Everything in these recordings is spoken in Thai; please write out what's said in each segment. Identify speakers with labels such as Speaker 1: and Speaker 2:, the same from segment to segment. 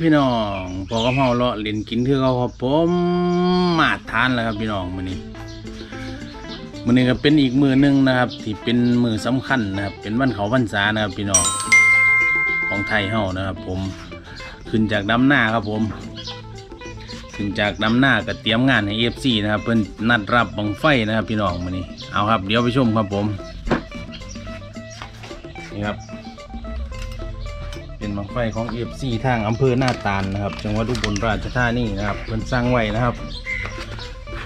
Speaker 1: พี่น้องพอกับเฮาเลาะเล่นกินคือเขาครับผมมาทานแล้วครับพี่น้องมื้อนี้มื้อนี้ก็เป็นอีกมือหนึ่งนะครับ ที่เป็นมือสำคัญนะครับ เป็นวันเขาพรรษานะครับ พี่น้องของไทยเฮานะครับ ผมขึ้นจากดำหน้าครับผม ขึ้นจากดำหน้าก็เตรียมงานให้ FC นะครับ เพิ่อนนัดรับบังไฟนะครับ พี่น้องมื้อนี้เอาครับ เดี๋ยวไปชมครับผมนี่ครับ บังไฟของ EFC ทางอำเภอหน้าตาลนะครับ จังหวัดอุบลราชธานีนะครับเพิ่นสร้างไว้นะครับ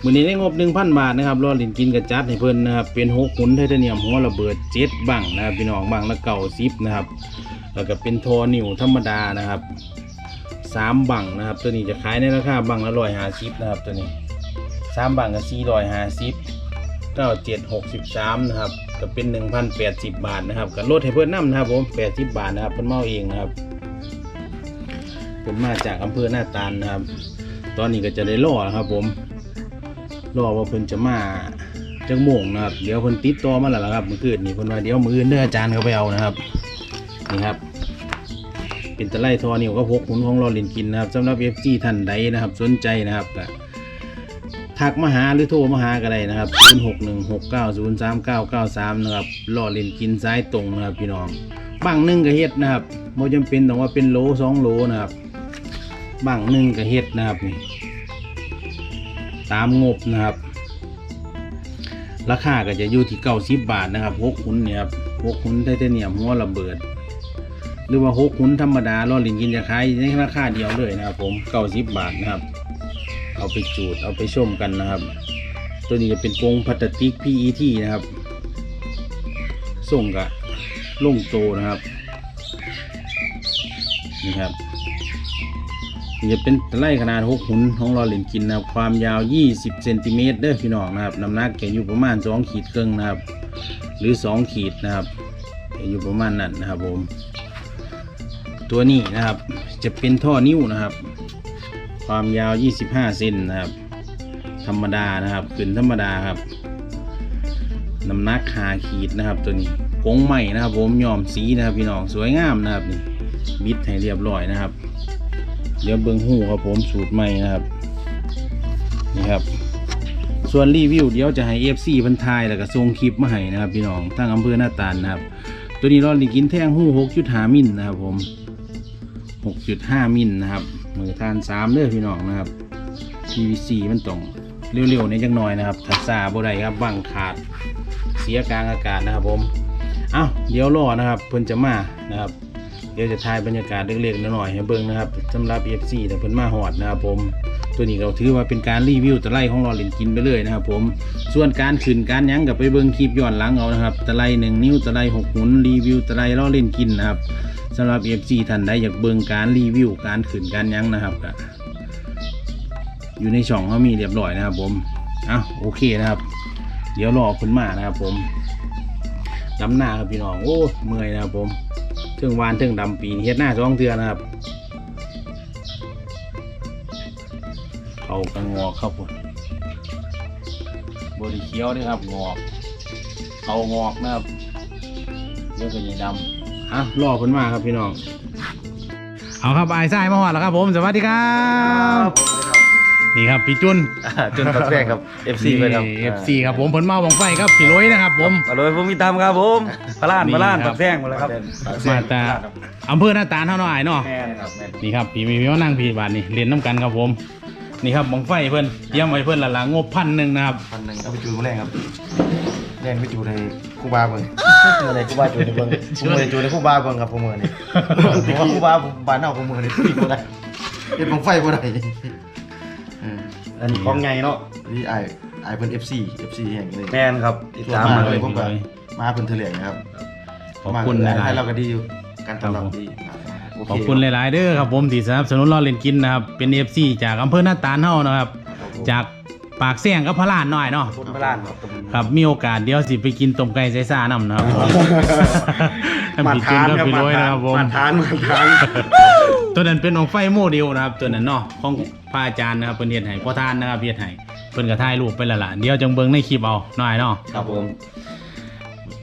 Speaker 1: มือนี้ได้งบ1,000บาทนะครับรอลินกินกระจัดให้เพิ่นนะครับเป็นหกขุนไทเทเนียมหัวระเบิดเจ็ดบังนะครับพี่น้องบังละเก่าซิปนะครับแล้วก็เป็นทอนิวธรรมดานะครับสามบังนะครับ ตัวนี้จะขายในราคาบังละร้อยห้าสิบนะครับตัวนี้สามบังก็สี่ร้อยห้าสิบเก้าเจ็ดหกสิบสามนะครับ ก็เป็นหนึ่งพันแปดสิบาทนะครับก็ลดให้เพื่อนน้ำนะครับผมแปดสิบาทนะครับเพิ่อนเมาเองนะครับเพิ่นมาจากอำเภอหน้าตาลนะครับ ตอนนี้ก็จะได้ล่อนะครับ ผมล่อว่าเพิ่นจะมาจังโมงนะครับเดี๋ยวเพิ่นติดต่อมาแล้วล่ะครับเมื่อคืนนี่เพิ่นว่าเดี๋ยวมืออื่นเด้ออาจารย์เขาไปเอานะครับนี่ครับเป็นตะไลทอนิวก็พกหุนของรอลินกินนะครับสำหรับเอฟซีท่านใดนะครับ สนใจนะครับก็ ทักมาหาหรือโทรมาหาก็ได้นะครับ0616903993นะครับล่อเล่นกินซ้ายตรงนะครับพี่น้องบางหนึ่งก็เฮ็ดนะครับบ่จำเป็นต้องว่าเป็นโลสองโลนะครับบางหนึ่งก็เฮ็ดนะครับนี่ตามงบนะครับ ราคาก็จะอยู่ที่เก้าสิบบาทนะครับหกหุนเนี่ยครับหกหุนไทเทเนียมหัวระเบิด หรือว่าหกหุนธรรมดาล่อลินกินจะขายในราคาเดียวเลยนะครับผมเก้าสิบบาทนะครับ เอาไปจูดเอาไปชมกันนะครับ ตัวนี้จะเป็นกรงพลาสติก PET นะครับ ส่งกับล่งโตนะครับนี่ครับนี่จะเป็นไล่ขนาด6หุนของเราเหรียญกินนะครับ ความยาว 20เซนติเมตรเด้อพี่น้องนะครับน้ำหนักแกอยู่ประมาณ 2 ขีดครึ่งนะครับ หรือ 2 ขีดนะครับแกอยู่ประมาณนั้นนะครับผม ตัวนี้นะครับจะเป็นท่อนิ้วนะครับ ความยาว 25 เซนนะครับ ธรรมดานะครับขึ้นธรรมดาครับน้ำหนักหาขีดนะครับ ตัวนี้กงใหม่นะครับ ผมยอมสีนะครับพี่น้องสวยงามนะครับนี่บิดให้เรียบร้อยนะครับ เดี๋ยวเบิ้งหูครับผมสูตรใหม่นะครับนี่ครับ ส่วนรีวิวเดี๋ยวจะให้ FC พันทายแล้วก็ส่งคลิปมาให้นะครับ พี่น้องทางอำเภอหน้าตาลนะครับ ตัวนี้เราลิกินแท่งหู6.5มิลนะครับผม6.5มิลนะครับ มือทาน3เด้อพี่น้องนะครับ PVC มันต้องเร็วๆในจังหน่อยนะครับถ้าซาบ่ได้ครับบังขาดเสียกลางอากาศนะครับผมเอ้าเดี๋ยวรอนะครับเพิ่นจะมานะครับ เดี๋ยวจะถ่ายบรรยากาศเล็กๆน้อยๆให้เบิ่งนะครับสำหรับ FC แต่เพิ่นมาหอดนะครับผมตัวนี้เราถือว่าเป็นการรีวิวตะไลของเราเล่นกินไปเลยนะครับผมส่วนการขึ้นการยั้งกับไปเบิ่งคลิปย้อนหลังเอานะครับตะไลหนึ่งนิ้วตะไลหกหุนรีวิวตะไลเราเล่นกินนะครับ สำหรับ FC ท่านใดอยากเบิ่งการรีวิวการขึ้นการยั้งนะครับก็อยู่ในช่องเขามีเรียบร้อยนะครับ ผมอะโอเคนะครับ เดี๋ยวรอคุณมานะครับ ผมดำหน้าครับพี่น้องโอ้เมื่อยนะครับ ผมเทิงวานเทิงดำปีนเฮ็ดหน้าสองเทือนะครับเขากังงอกครับผมบริเคี้ยวด้วยครับงอกเขางอกนะครับเดี๋ยวก็จะดำ อะรอคุณมาครับพี่น้อง เอาครับไอ้ไส้มาหอดแล้วครับผม สวัสดีครับ นี่ครับพี่จุน
Speaker 2: อ่าจนตัดแรกครับ FC ไปครับ
Speaker 1: เอฟซีครับผมผลเมาบังไฟครับพี่ร้อยนะครับผม
Speaker 2: มาเลยผมมีตามครับผมพลาน
Speaker 1: นี่
Speaker 2: พลาน
Speaker 1: ครั
Speaker 2: ตั
Speaker 1: บ
Speaker 2: ดแซงหมดแล้วครับ
Speaker 1: มาตาอำเภอหน้าตาลเท่าหน่อยเนาะ
Speaker 2: แม่นครับแม่น
Speaker 1: นี่ครับพี่มีพี่ว่านั่งพี่บาทนี่เรียนน้ำกันครับผม นี่ครับบังไฟเพื่อนเตรียมไว้เพื่อนละละงบพันหนึ่งนะครับ
Speaker 2: พันหนึ่งเอาไปจูนมาแรงครับ แรงไปจูนในคู่บาเบิ่งเมื่อไหรคู่บาจูนในเบิ่งผมเมื่อจูนในคู่บาเบิ่งครับผมเมื่อนี่ผมว่าคู่บาผมบานเอาผมเมื่อนี่ปีบ่ได้เฮ็ดบังไฟบ่ได้อืม
Speaker 3: อันนี้ของไงเนาะ
Speaker 2: นี่ไอ้ไอ้เพิ่น FC FC แห่งเลย
Speaker 3: แมนครับติดตาม
Speaker 2: มา
Speaker 3: มา
Speaker 2: เล
Speaker 3: เลยย
Speaker 2: ผมก็มาเพิ่นเถลิงนะครับ
Speaker 1: ขอบคุณห
Speaker 2: มา
Speaker 1: ลาย
Speaker 2: ให้เราก็ดีอยู่การ
Speaker 1: ครับ
Speaker 2: ตำรับ
Speaker 1: ผม
Speaker 2: ดีครับโเๆ
Speaker 1: ขอบคุณหลาย ๆ เด้อครับผมที่สนับสนุนเราเล่นกินนะครับเป็นเอฟซีจากอำเภอหน้าตาลเท่านะครับ จาก ปากเสี่ยงกับพระลานหน่อยเนาะ
Speaker 2: คุณพลานครับ
Speaker 1: ครับมีโอกาสเดี๋ยวสิไปกินต้มไก่ไซซ่านำนะครับผม
Speaker 3: มา
Speaker 1: พี่จุน
Speaker 3: ทาน
Speaker 1: กับ
Speaker 3: ครับ
Speaker 1: พี่
Speaker 3: มา
Speaker 1: ร้อย
Speaker 3: ทา
Speaker 1: นะ
Speaker 3: น
Speaker 1: ครับผม
Speaker 3: มาทานมาทาน
Speaker 1: ตัวนั้นเป็นของไฟโมเดลนะครับ ตัวนั้นเนาะของพระอาจารย์นะครับเป็นเฮ็ดให้พ่อท่านนะครับเฮ็ดให้เพิ่นก็ถ่ายรูปไปแล้วล่ะเดี๋ยวจังเบิ่งในคลิปเอาหน่อยเนาะ
Speaker 2: ครับผม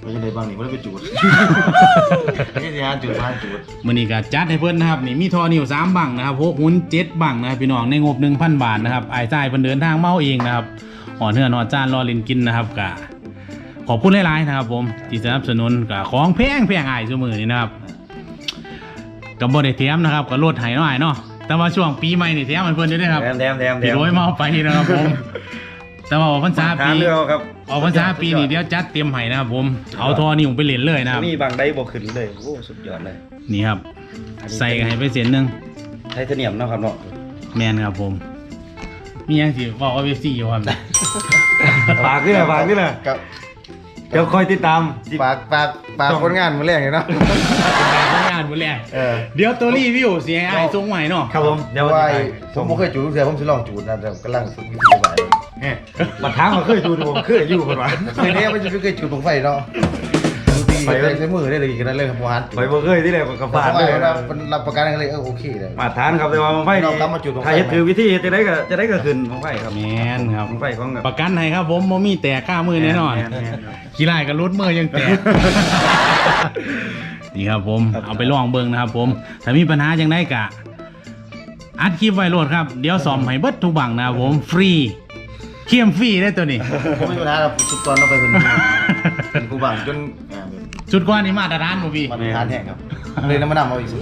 Speaker 2: ไปยังไงบ้างนี่ไม่ได้ไปจูดนี่สิฮะจูดมาจูด
Speaker 1: มื้อนี้ก็จัดให้เพิ่นนะครับนี่มีทอนิ้ว3บังนะครับ6หุ่น7บังนะครับพี่น้องในงบ1,000บาทนะครับอ้ายจ่ายเพิ่นเดินทางเมาเองนะครับหอเนื้อนอจานรอเล่นกินนะครับก็ขอบคุณหลายๆนะครับ ผมที่สนับสนุนก็ของแพงแพงอ้ายซุมื้อนี้นะครับก็บ่ได้เตรียมนะครับก็ลดให้หน่อยเนาะแต่ว่าช่วงปีใหม่นี่เตรียมให้เพิ่นอยู่เด้อครับ
Speaker 3: แถมแถมแถมแถ
Speaker 1: พี่
Speaker 3: ม
Speaker 1: โรยเมาไปนะครับผมแต่ว่าออกพรรษา
Speaker 3: ทา
Speaker 1: ปี
Speaker 3: นเรือครับ
Speaker 1: ออกพรรษาปีนี้เดี๋ยวจัดเตรียมให้นะครับผมเอาทอนิ้วไปเล่นเลยนะครับ
Speaker 3: มีบางได้บ่ขึ้นเลยโอ้สุดยอดเลย
Speaker 1: นี่ครับ ใส่กันให้ไปเส้นหนึง
Speaker 3: ไทเทเนียมเนาะครับเนาะ
Speaker 1: แมนครับผม มีหยังสิบอกว่าเวซี่อยู่ครับ
Speaker 3: ฝากนี่แหละฝากนี่แหละ
Speaker 2: กับ
Speaker 3: เดี๋ยวคอยติดตาม
Speaker 2: ฝากฝากฝากคนงานมือแรกเลยเนาะ
Speaker 1: งานมื้อแรก
Speaker 2: เออ
Speaker 1: เดี๋ยวตัวรีวิวสิให้อ้ายส่งใหม่เนาะ
Speaker 3: ครับผมเดี๋ยว
Speaker 2: ว่า
Speaker 3: วัน
Speaker 2: ผมไม่เคยจูดลูกเสือผมสิลองจูดนะแต่กำลังฝึกวิธี ไป
Speaker 3: นี้บัดทางมาเคยดูดูผมเคยอยู่คนว่า
Speaker 2: เคยเนี่ยไม่เคยจูดบังไฟเนาะบางทีไปใช้มือได้เลยกันเลยครับวานจูด
Speaker 3: ไปบ่เคยที่ไหนก็
Speaker 2: แต่
Speaker 3: ฝาก
Speaker 2: ว่า
Speaker 3: เลย
Speaker 2: เรารับประกันกันเลยเออโอเคเลย
Speaker 3: มาทานครับแต่ว่าบังไฟ
Speaker 2: เรากลับมาจุดบั้งไฟ
Speaker 3: ถ้าเฮ็ดคือวิธีเฮ็ดจะได้ก็จะได้ก็ขึ้นบังไฟครับ
Speaker 1: แมนครับ
Speaker 3: บังไฟของแบบ
Speaker 1: ประกันให้ครับผมบ่มีแตกค่ามือแน่นอน
Speaker 3: แม่น
Speaker 1: ขี้ไล่กับรุดมือยังแตกนี่ครับผมเอาไปลองเบิ่งนะครับผมถ้ามีปัญหาจังได้กะอัดคลิปไว้โหลดครับ เดี๋ยวซ่อมให้เบิดทุกบังนะครับผมฟรี เคียมฟรีได้ตัวนี้
Speaker 2: ผมไม่มีปัญหาเราชุดตอนเราไปเป็นเป็นครูบังจนอ่าเป็น
Speaker 1: ชุดกว่านี้มาตรฐานบ่พี่
Speaker 2: มาตรฐานแห้งครับเลยน้ำมันนำเอาอีกสุด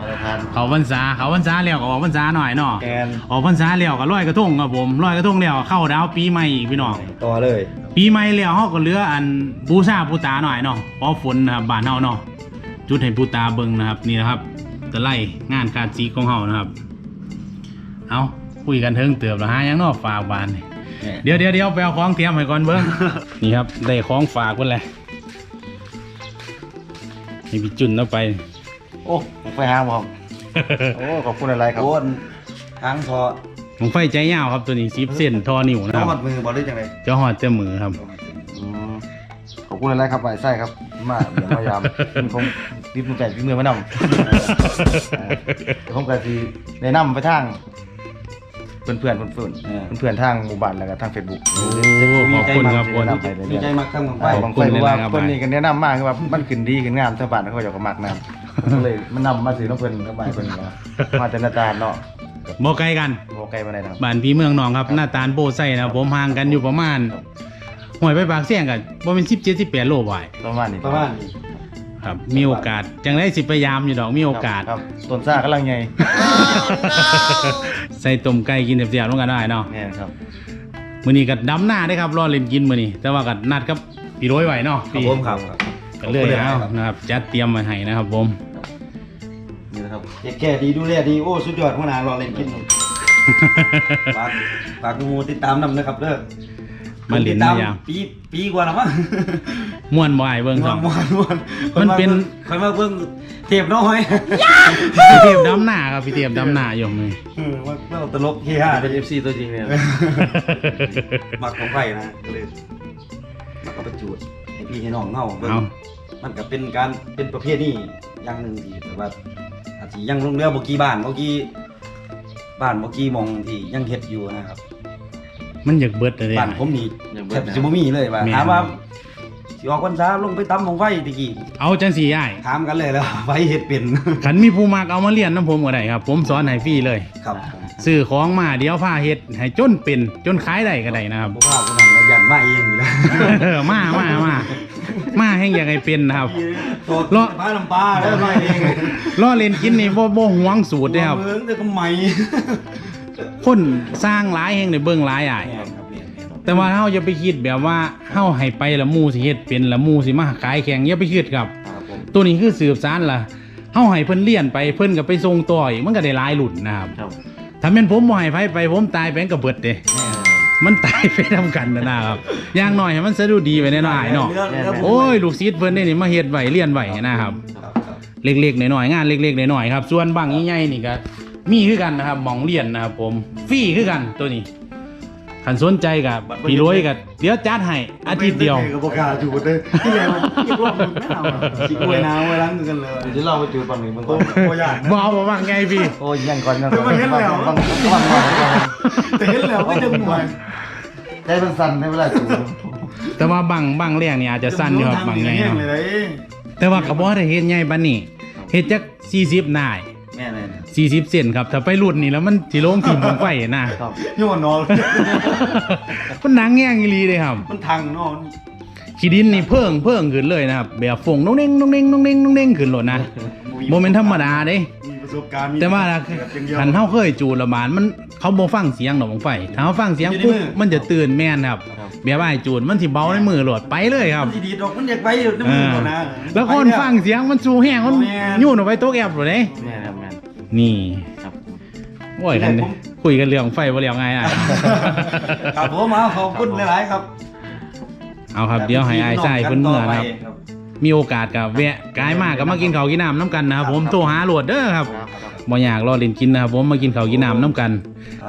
Speaker 2: มาตรฐาน
Speaker 1: เขาพรรษาเขาพรรษาแล้วก็ออกพรรษาหน่อยเนาะ
Speaker 3: แกน
Speaker 1: ออกพรรษาแล้วก็ลอยกระทงครับผมลอยกระทงแล้วเข้าดาวปีใหม่อีกพี่น้อง
Speaker 3: ต่อเลย
Speaker 1: ปีใหม่แล้วเฮาก็เหลืออันบูชาปูตาหน่อยเนาะเพราะฝนนะครับบ้านเฮาเนาะจุดให้ปูตาเบิ่งนะครับนี่นะครับตะไลงานการจีของเฮานะครับ เอา คุยกันเทิงเติบแล้วหาหยังเนาะฝากบ้านนี่เดี๋ยวเดี๋ยวเดี๋ยวไปเอาของเตรียมให้ก่อนเบิ่งนี่ครับได้ของฝากเพิ่นแหละนี่พี่จุนเอาไป
Speaker 2: โอ้ผมไปห้างผมโอ้ขอบคุณอะไรครับ
Speaker 3: โอนทางทอ
Speaker 1: ผมไฟใจยาวครับตัวนี้10เส้นทอนิ้วนะค
Speaker 2: ต้อ
Speaker 1: รั
Speaker 2: ง
Speaker 1: บ
Speaker 2: มัดมือบอกได้จังไง
Speaker 1: เจ้าหอดเจ้ามือครับ
Speaker 2: อืมขอบคุณอะไรครับไปไส้ครับ มาเดี๋ยวมายามเป็นคงติดมือไก่ติดมือมานำผมก็สิแนะนำไปทาง เพื่อนเพื่อนเพื่อนเพื่อนๆทางหมู่บ้านแล้วก็ทางเฟซบุ๊ก
Speaker 1: โอ้ขอบคุณครับคุณ
Speaker 3: ดีใจมากทั้งบังไฟ
Speaker 2: ไป
Speaker 1: ข
Speaker 2: บา
Speaker 1: อบ
Speaker 2: ง
Speaker 1: คุ
Speaker 2: ค
Speaker 1: ณ
Speaker 2: นบอกว่า
Speaker 1: เลยนะครับ
Speaker 2: เพื่อนนี่ก็แนะนำมากคือว่ามันขึ้นดีขึ้นงามชาวบ้านเขาอยากก็มักน้ำก็เลยมันนำมาซื้อน้ำเพิ่นก็มาให้เพิ่นนะมาแต่หนาตาลเนาะ
Speaker 1: บ่ไกลกัน
Speaker 2: โมไกลมาได้นะครับ
Speaker 1: บ้านพี่เมืองหนองครับ หน้าตาลโบไซนะครับผมห่างกันอยู่ประมาณหวยไปปากเสียงกันว่าเป็นสิบเจ็ดสิบแปดโลบ่าย
Speaker 2: ประมาณนี้
Speaker 3: ประมาณนี้
Speaker 1: ครับมีโอกาสจังได้สิพยายามอยู่ดอกมีโอกาส
Speaker 2: ครับต้นซ่ากำลังใหญ่
Speaker 1: ใส่ต้มไก่กินเสียบๆลงกันได้เนาะ
Speaker 2: เนี่ยครับ
Speaker 1: มื้อนี้ก็ดำหน้าได้ครับรอเล่นกินมื้อนี้แต่ว่าก็นัดกับพี่โรยไว้เนาะ
Speaker 3: ครับ
Speaker 1: พี่
Speaker 3: ผมครับ
Speaker 1: ก็เลยเอานะครับจัดเตรียมมาให้นะครับผม
Speaker 2: นี่นะครับ
Speaker 3: เด็กแก่ดีดูแลดีโอ้สุดยอดหัวหน้ารอเล่นกินฝากฝากหมูติดตามนำนะครับเด้อ
Speaker 1: มาเล่น
Speaker 3: ติดตาม
Speaker 1: มายาม
Speaker 3: ปีปีกว่าแล้วมั้ง
Speaker 1: ม่วนบ่อ้ายเบิ่งสอง
Speaker 3: ม่วนม่วน
Speaker 1: มันเป็น
Speaker 3: คอยมาเบิ่งเทปน้อย
Speaker 1: พี่เทียบดำหน้าครับพี่เทียบดำหน้าอยู่มือ
Speaker 3: เออว่าเราตลกเฮฮา
Speaker 2: เป็
Speaker 3: เป็นน
Speaker 2: FC ตัวจริงเนี่ย
Speaker 3: มักของไฟนะก็เลยมักเอาไปจูดให้พี่ให้น้องเงาเบิ่ง
Speaker 1: เอา
Speaker 3: มันก็เป็นการเป็นประเภทนี้อย่างหนึ่งที่แต่ว่าอาจจะยังลงเรือบ่กี่บ้านบ่กี่บ้านบ่กี่หมองที่ยังเฮ็ดอยู่นะครับ
Speaker 1: มันอยากเบิดเลย
Speaker 3: บ้านผมนี่
Speaker 2: อย่าง
Speaker 3: แท
Speaker 2: เบิ
Speaker 3: บ
Speaker 2: ดนะ
Speaker 3: จะบ่มีเลยว่า
Speaker 1: แม่น
Speaker 3: ถามว่าสิออกพรรษาลงไปตำของไฟตะกี้
Speaker 1: เอาจังสีอ้าย
Speaker 3: ถามกันเลยแล้วไฟเฮ็ดเป็น
Speaker 1: ขันมีผู้มักเอามาเรียนน้ำผมก็ได้ครับ ผมสอนให้ฟรีเลย
Speaker 3: ครับ
Speaker 1: ซื้อของมาเดี๋ยวพาเฮ็ดให้จนเป็นจนขายได้ก็ได้นะครับ
Speaker 3: บ่พาผู้นั้นแล้วยันมาเองอยู่แล้ว
Speaker 1: เออมามามามาแห่งอยากให้เป็นนะครับ
Speaker 3: ตัว
Speaker 1: เลาะ
Speaker 3: พาน้ำปลาแล้วมาเอง
Speaker 1: ล่อเล่นกินนี่บ่บ่หวงสูตรเด้อครับ
Speaker 3: เมืองแต่ก็ใหม่
Speaker 1: คนสร้างหลายแห่งได้เบิ่งหลายอ้าย
Speaker 3: แม่นครับแม่นแม่น
Speaker 1: แต่ว่าเฮาอย่าไปคิดแบบว่าเฮาให้ไปและหมู่สิเฮ็ดเป็นและหมู่สิมาขายแข่งอย่าไปคิดครับ
Speaker 3: ครับผม
Speaker 1: ตัวนี้คือสืบสานล่ะเฮาให้เพิ่นเรียนไปเพิ่นก็ไปส่งต่ออีกมันก็ได้หลายรุ่นนะครับ
Speaker 2: ครับ
Speaker 1: ถ้าแม่นผมบ่ให้ไผไปผมตายไปมันก็เบิดเด้
Speaker 3: แม่น
Speaker 1: มันตายไปทำกันนะนะครับอย่างน้อยให้มันสะดุดีไปแน่นอนเนาะ
Speaker 3: เรื่องเรื่อง
Speaker 1: โอ้ยลูกศิษย์เพิ่นนี่นี่มาเฮ็ดไว้เรียนไว้นะครับ
Speaker 3: ครับครับ
Speaker 1: เล็กๆน้อยๆงานเล็กๆน้อยๆครับ ส่วนบางใหญ่ๆนี่ก็ มีคือกันนะครับหมองเรียนนะครับผมฟรีคือกันตัวนี้คันสนใจกับพี่รวยกับเดี๋ยวจัดให้อาทิตย์เดียว
Speaker 3: กับโบกล้าจูดเลยที่แล้วมันคิดว่ามันไม่เอาคิดอวยน้ำไว้ล้างมือกันเลย
Speaker 2: เดี๋ยวเราไปจูดปันหนึ่งบางค
Speaker 3: โอ้
Speaker 2: น
Speaker 3: โหอยาก
Speaker 1: บอบอกว่าไงพี่
Speaker 2: โอ้ยยังก่อนยังก่อน
Speaker 3: มันเห็นแล้ว
Speaker 2: บางบางบางบาง
Speaker 3: แต่เห็นแล้วก็จะมวย
Speaker 2: ใจมันสั่นในเวลาจูด
Speaker 1: แต่ว่าบางบางแรงนี่อาจจะสั้นอยู่ครับบางใหญ่
Speaker 3: เนาะ
Speaker 1: เนาะแต่ว่าก็บ่ได้เฮ็ดใหญ่ปานนี้เฮ็ดจัก40นาย
Speaker 3: แม่เลยนะ
Speaker 1: 40เซนครับถ้าไปรุ่นนี่แล้วมันสิลงทีมลงไปนะ ครับ
Speaker 3: นี่มันนอน
Speaker 1: มันหนังแง่งอีหลีเลยครับ
Speaker 3: มันทางเนอน
Speaker 1: ขี้ดินนี่เพิ่งเพิ่งขึ้นเลยนะครับแบบฟงน้องเด้งน้องเด้งน้องเด้งน้องเด้งขึ้นโลดนะโมเมนต์ธรรมดาเด้
Speaker 3: มีประสบการณ์มี
Speaker 1: แต่ว่าล่ะ
Speaker 3: อย่างเดียว
Speaker 1: คันเฮาเคยจูดละบานมันเขาบ่ฟังเสียงดอกบังไฟถ้าเฮาฟังเสียง
Speaker 3: อยู่ใน
Speaker 1: ปุ๊บ
Speaker 3: มือ
Speaker 1: มันจะตื่นแม่นครับแบบว่าไอ้จูดมันสิเบาในมือโหลดไปเลยครับ
Speaker 3: มันสิดีดอกมันอยากไปอยู่ใน
Speaker 1: เอ
Speaker 3: มือ
Speaker 1: อ
Speaker 3: ก่อนนะ
Speaker 1: แล้วคนฟังเสียงมันสูแห้งมัน
Speaker 3: โอ้แม่น
Speaker 1: ยุ่นออกไปโต๊ะแอบโหลดเด้
Speaker 2: แม่ครับแม่
Speaker 1: นี่
Speaker 2: ครับ
Speaker 1: โอ้ยกันเด้คุยกันเรื่องไฟบ่เรื่องไงอะ
Speaker 3: ครับผมมาขอบคุณหลายๆครับ
Speaker 1: เอาครับเดี๋ยวให้อ้ายใส่เพิ่นเมื่อนะครับ
Speaker 3: ครับ
Speaker 1: มีโอกาสกับแวะกายมากก็มากินข้าวกินน้ำน้ำกันนะครับผมโทรหาโหลดเด้อครับ
Speaker 2: ครับครับ
Speaker 1: บ่อยากรอเล่นกินนะครับผมมากินข้าวกินน้ำน้ำกัน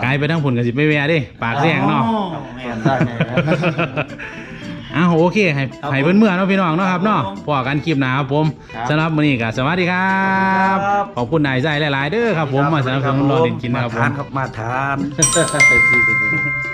Speaker 1: กายไปทั้งผลกันสิไปแวะเด้ปากแดงเนาะ
Speaker 3: อ๋อแม่น
Speaker 2: ได้ไงครับ
Speaker 1: อ้าวโอเคให้
Speaker 3: ครับ
Speaker 1: ให้เพื่อนเมื่อเนาะพี่น้องเนาะครับเนาะ
Speaker 3: ครับผม
Speaker 1: พอกันคลิปหน้าครับผม
Speaker 2: ครับ
Speaker 1: สำหรับมื้อนี้ก็สวัสดีครับ
Speaker 3: ครับ
Speaker 1: ขอบคุณนายใจหลาย ๆ เด้อครับผมมาสนับสนุนรอเล่นกินนะครับผม
Speaker 3: มาทานครับมาทาน